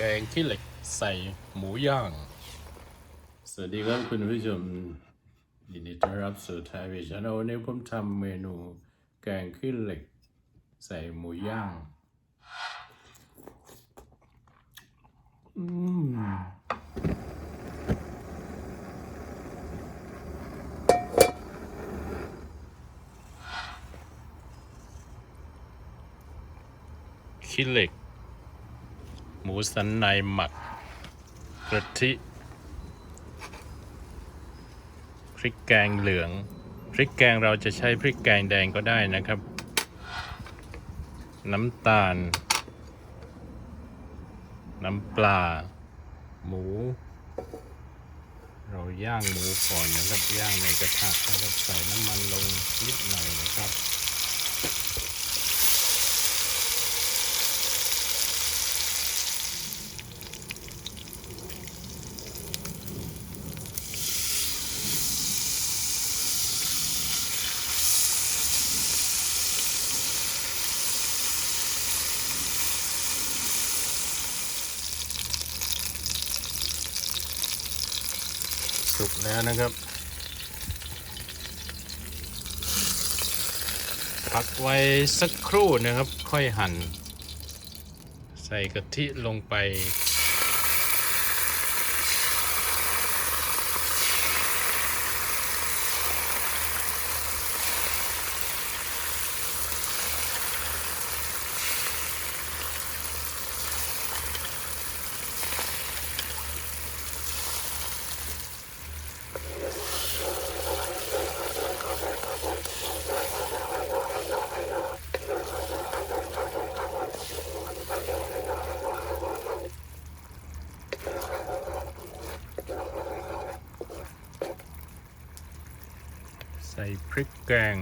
กงขี้เหล็กใส่หมูย่าง สวัสดีครับคุณผู้ชมยินดีต้อนรับสู่ไทยวิชานวันนี้ผมทำเมนูแกงขี้เหล็ก ใส่หมูย่าง อืมขี้เหล็กห มูสันในหมักกระทิพริกแกงเหลือง พริกแกงเราจะใช้พริกแกงแดงก็ได้นะครับ น้ำตาล น้ำปลา หมู เราย่างหมูก่อนนะครับย่างในกระทะนะครับใส่น้ำมันลงนิดหน่อยนะครับ สุกแล้วนะครับพักไว้สักครู่นะครับค่อยหั่น ใส่กะทิลงไป ใส่พริกแกง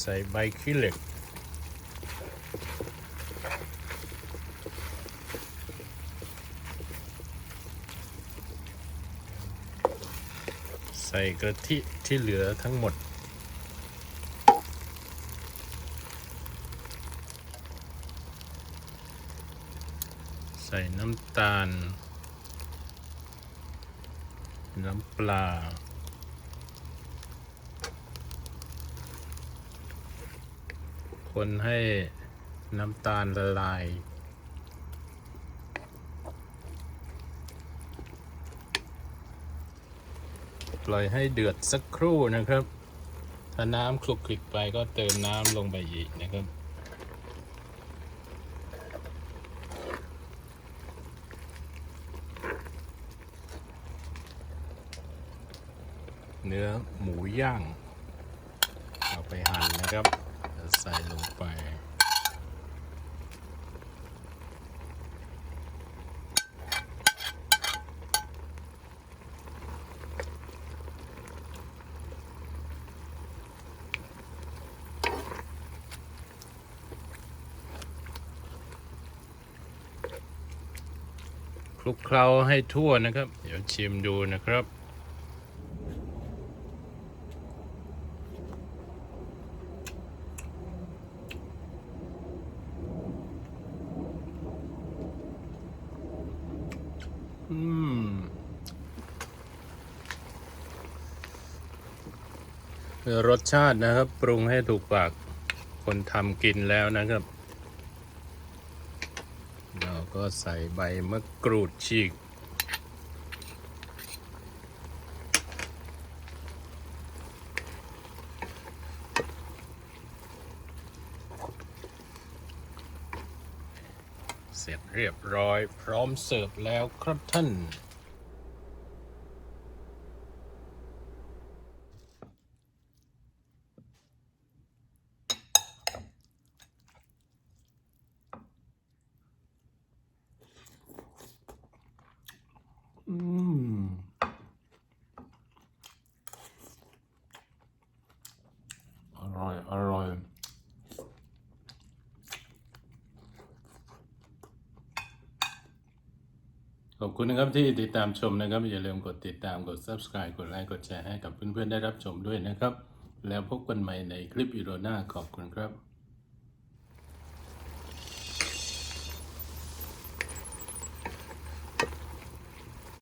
ใส่ใบขี้เหล็ก ใส่กะทิที่เหลือทั้งหมด ใส่น้ำตาล น้ำปลา คนให้น้ำตาลละลาย ปล่อยให้เดือดสักครู่นะครับ ถ้าน้ำคลุกคลิกไปก็เติมน้ำลงไปอีกนะครับเนื้อหมูย่าง เอาไปหั่นนะครับ ใส่ลงไป คลุกเคล้าให้ทั่วนะครับ เดี๋ยวชิมดูนะครับ อืมรสชาตินะครับ ปรุงให้ถูกปากคนทำกินแล้วนะครับ เราก็ใส่ใบมะกรูดฉีก เสร็จเรียบร้อยพร้อมเสิร์ฟแล้วครับท่านอืม ขอบคุณนะครับที่ติดตามชมนะครับ อย่าลืมกดติดตามกด subscribe กดไลค์กดแชร์ให้กับเพื่อนๆได้รับชมด้วยนะครับ แล้วพบกันใหม่ในคลิปอีโรหน้าขอบคุณครับ